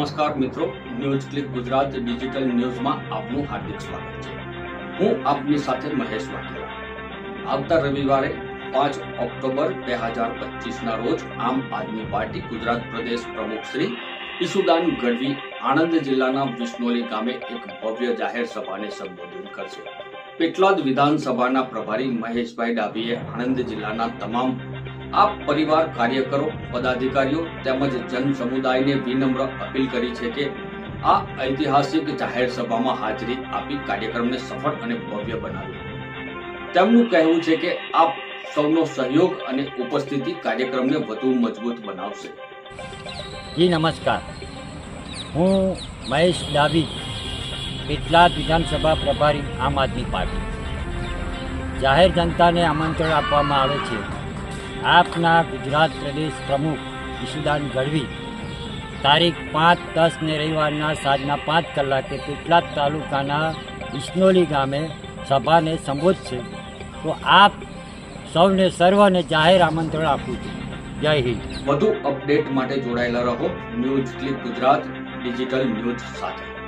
નમસ્કાર મિત્રો news click Gujarat digital ન્યૂઝમાં આપનું હાર્દિક સ્વાગત છે. હું આપની સાથે મહેશ વાઘેલા. આવતા રવિવારે પાંચ ઓક્ટોબર બે હજાર પચીસના રોજ આમ આદમી પાર્ટી ગુજરાત પ્રદેશ પ્રમુખ શ્રી ઈસુદાન ગઢવી આણંદ જિલ્લાના વિશ્નોલી ગામે એક ભવ્ય જાહેર સભાને સંબોધન કરશે. પેટલાદ વિધાનસભાના પ્રભારી મહેશભાઈ ડાભીએ આણંદ જિલ્લાના તમામ આપ પરિવાર, કાર્યકરો, પદાધિકારીઓ તેમજ જન સમુદાયને વિનમ્ર અપીલ કરી છે કે આ ઐતિહાસિક જાહેર સભામાં હાજરી આપી કાર્યક્રમને સફળ અને ભવ્ય બનાવ્યો તેમનું કહેવું છે કે આપ સૌનો સહયોગ અને ઉપસ્થિતિ કાર્યક્રમને વધુ મજબૂત બનાવશે. જી, નમસ્કાર. હું મહેશ ડાબી પેટલાદ વિધાનસભા પ્રભારી આમ આદમી પાર્ટી. જાહેર જનતાને આમંત્રણ આપવામાં આવે છે. આપના ગુજરાત પ્રદેશ પ્રમુખ ઈશુદાન ગઢવી તારીખ પાંચ દસ ને રવિવારના સાંજના પાંચ કલાકે પેટલાદ તાલુકાના વિષ્ણોલી ગામે સભાને સંબોધશે. તો આપ સૌને સર્વને જાહેર આમંત્રણ આપું છું. જય હિન્દ. વધુ અપડેટ માટે જોડાયેલા રહો news click Gujarat digital news સાથે.